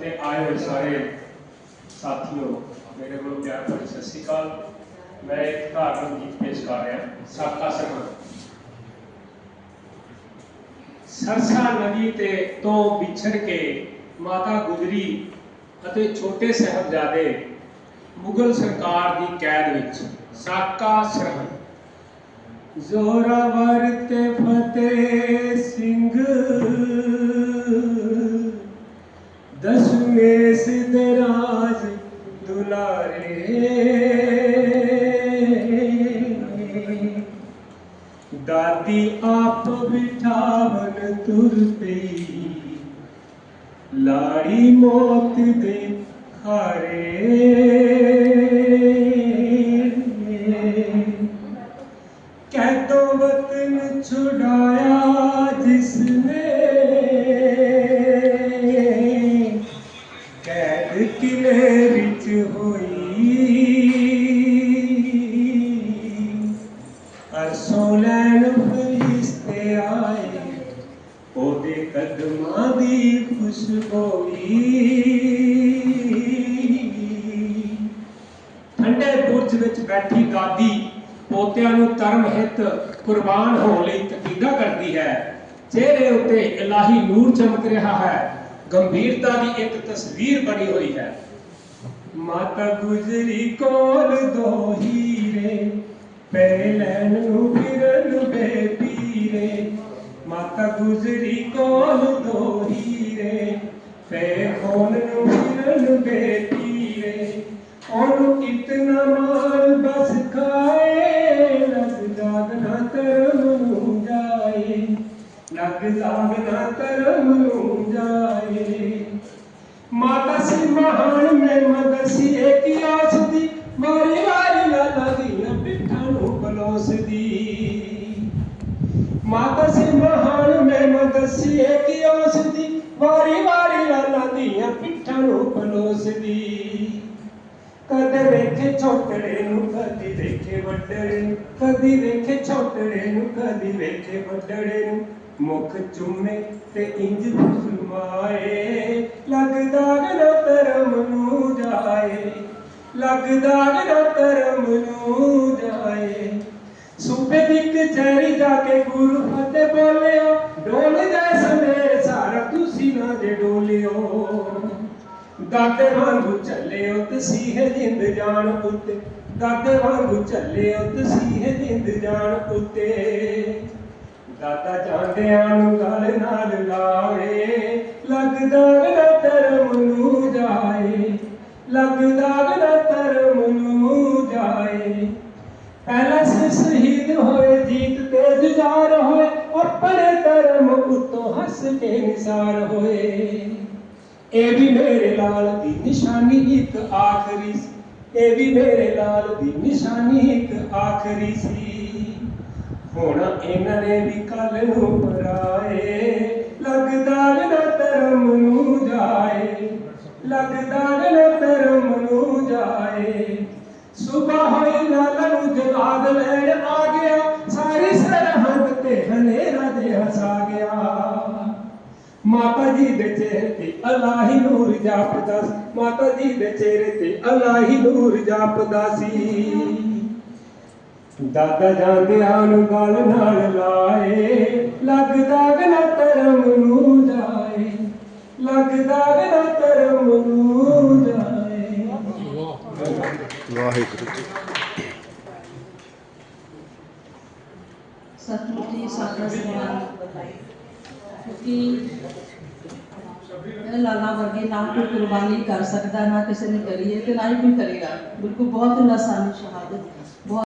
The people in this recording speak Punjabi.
ਤੇ ਆਏ ਹੋਏ ਸਾਰੇ ਸਾਥੀਓ, ਮੇਰੇ ਕੋਲ ਪਿਆਰ ਭਰੀ ਸਤਿ ਸ਼੍ਰੀ ਅਕਾਲ। ਮੈਂ ਇੱਕ ਧਾਰਮਿਕ ਗੀਤ ਪੇਸ਼ ਕਰ ਰਿਹਾ ਸਾਕਾ ਸਰਮਨ ਸਰਸਾ ਨਦੀ ਤੇ ਤੋਂ ਵਿਛੜ ਕੇ ਮਾਤਾ ਗੁਜਰੀ ਅਤੇ ਛੋਟੇ ਸਾਹਿਬਜ਼ਾਦੇ ਮੁਗਲ ਸਰਕਾਰ ਦੀ ਕੈਦ ਵਿੱਚ ਸਾਕਾ ਸਰਹੰਦ ਜ਼ੋਰਾਵਰ ਤੇ ਫਤਿਹ ਸਿੰਘ लगे दराज दुलारे। दादी आप बिठावन तुर लाड़ी मौत दे हारे। कैदो वतन छुड़ाया जिसने ਹੋਈ ਅਰਸੋਂ ਲੈਣ ਫਰਿਸ਼ਤੇ ਆਏ, ਉਹਦੇ ਕਦਮਾਂ ਦੀ ਖੁਸ਼ਬੋਈ ਠੰਡੇ ਬੁਰਜ ਵਿੱਚ ਬੈਠੀ ਦਾਦੀ ਪੋਤਿਆਂ ਨੂੰ ਧਰਮ ਹਿੱਤ, ਕੁਰਬਾਨ ਹੋਣ ਲਈ ਤਕੀਦਾ ਕਰਦੀ ਹੈ। ਚਿਹਰੇ ਉੱਤੇ ਇਲਾਹੀ ਨੂਰ ਚਮਕ ਰਿਹਾ ਹੈ। ਗੰਭੀਰਤਾ ਦੀ ਇੱਕ ਤਸਵੀਰ ਬਣੀ ਹੋਈ ਹੈ। ਮਾਤਾ ਗੁਜਰੀ ਕੋਲ ਦੋ ਹੀਰੇ ਪੈ ਲੈਣ ਨੂੰ ਫਿਰਨ ਬੇਪੀਰੇ ਮਾਤਾ ਗੁਜਰੀ ਕੋਲ ਦੋ ਹੀਰੇ ਪੈ ਖੋਨ ਨੂੰ ਫਿਰਨ ਬੇਪੀਰੇ ਉਹਨੂੰ ਇਤਨਾ ਮਾਲ ਬਸ ਖਾਏ, ਲੱਗ ਜਾਗਣਾ ਧਰਮ ਨੂੰ ਜਾਏ, ਲੱਗ ਜਾਗਣਾ ਧਰਮ ਨੂੰ ਜਾਏ। ਮਾਤਾ ਸੀ ਮਹਾਨ, ਮੈਂ ਮਦਸੀ ਏਕੀ ਆਸਦੀ ਵਾਰੀ ਵਾਰੀ ਲਾਲਾ ਦੀਆਂ ਪਿੱਠਾਂ ਨੂੰ ਬਲੋਸਦੀ ਮਾਤਾ ਸੀ ਮਹਾਨ, ਮੈਂ ਮਦਸੀ ਏਕੀ ਆਸਦੀ ਵਾਰੀ ਵਾਰੀ ਲਾਲਾ ਦੀਆਂ ਪਿੱਠਾਂ ਨੂੰ ਬਲੋਸਦੀ ਕਦੇ ਵੇਖੇ ਛੋਟੜੇ ਨੂੰ, ਕਦੀ ਵੇਖੇ ਵੱਡੜੇ ਨੂੰ, ਕਦੀ ਵੇਖੇ ਛੋਟੜੇ ਨੂੰ, ਕਦੀ ਵੇਖੇ ਵੱਡੜੇ ਨੂੰ। ਮੁਖ ਚੁੰਮੇ ਤੇ ਇੰਜ ਫੁਸਮਾਏ ਲੱਗਦਾ ਗਨਾ ਧਰਮ ਨੂੰ ਜਾਏ। ਲੱਗਦਾ ਗਨਾ ਧਰਮ ਨੂੰ ਜਾਏ। ਸੂਬੇ ਦੀ ਕਚਹਿਰੀ ਜਾ ਕੇ ਗੁਰੂ ਫਤਿਹ ਬੋਲਿਓ ਡੋਲ ਜੈਸ ਮੇਰੇ ਸਾਰਾ ਤੁਸੀਂ ਨਾ ਜੇ ਡੋਲਿਓ। ਦਾਦੇ ਵਾਂਗੂ ਚੱਲਿਓ ਤਸੀਹ ਜਿੰਦ ਜਾਣ ਉੱਤੇ। ਦਾਦੇ ਵਾਂਗੂ ਚੱਲਿਓ ਤਸੀਹ ਜਿੰਦ ਜਾਣ ਉੱਤੇ। ਦਾਦਾ ਜਾਂਦਿਆਂ ਨੂੰ ਗਲ ਨਾਲ ਲਾਵੇ ਲੱਗਦਾ ਨਾ ਧਰਮ ਨੂੰ ਜਾਏ। ਲੱਗਦਾ ਨਾ ਧਰਮ ਨੂੰ ਜਾਏ। ਪਹਿਲਾ ਸ਼ਹੀਦ ਹੋਏ, ਜੀਤ ਤੇ ਜੁਝਾਰ ਹੋਏ, ਆਪਣੇ ਧਰਮ ਉਤੋਂ ਹੱਸ ਕੇ ਨਿਸਾਰ ਹੋਏ। ਇਹ ਵੀ ਮੇਰੇ ਲਾਲ ਦੀ ਨਿਸ਼ਾਨੀ ਇੱਕ ਆਖਰੀ ਸੀ। ਇਹ ਵੀ ਮੇਰੇ ਲਾਲ ਦੀ ਨਿਸ਼ਾਨੀ ਇੱਕ ਆਖਰੀ ਸੀ। ਹੁਣ ਇਹਨਾਂ ਨੇ ਵੀ ਕੱਲ ਨੂੰ ਪਰਾਏ। ਲੱਗਦਾ ਨਾ ਧਰਮ ਨੂੰ ਜਾਏ। ਲੱਗਦਾ ਨਾ ਧਰਮ ਨੂੰ ਜਾਏ। ਸੁਬਹ ਹੋਈ ਲਾਲ ਨੂੰ ਜਗਾਦ ਲੈਣ ਆ ਗਿਆ। ਸਾਰੀ ਸਰਹੰਦ ਤੇ ਹਨੇਰਾ ਦੇ ਹਸਾ ਗਿਆ। ਮਾਤਾ ਜੀ ਦੇ ਚਿਹਰੇ ਤੇ ਅਲਾਹੀ ਨੂਰ ਜਾਪਦਾ ਸੀ। ਮਾਤਾ ਜੀ ਦੇ ਚਿਹਰੇ ਤੇ ਅਲਾਹੀ ਨੂਰ ਜਾਪਦਾ ਸੀ। ਦਾਦਾ ਜਾਂਦਿਆਂ ਨੂੰ ਗਲ ਨਾਲ ਲਾਏ। ਲੱਗਦਾ ਗਨਾ ਧਰਮ ਨੂੰ ਜਾਏ। ਲੱਗਦਾ ਗਨਾ ਧਰਮ ਨੂੰ ਜਾਏ। ਵਾਹਿਗੁਰੂ ਜੀ ਸਤਿਗੁਰੂ ਜੀ, ਸਾਡਾ ਸਨਮਾਨ ਕਿਉਂਕਿ ਲਾਲਾ ਵਰਗੇ ਨਾ ਕੋਈ ਕੁਰਬਾਨੀ ਕਰ ਸਕਦਾ, ਨਾ ਕਿਸੇ ਨੇ ਕਰੀ ਹੈ ਤੇ ਨਾ ਹੀ ਕੋਈ ਕਰੇਗਾ। ਬਿਲਕੁਲ ਬਹੁਤ ਹੀ ਲਾਸਾਨੀ ਸ਼ਹਾਦਤ, ਬਹੁਤ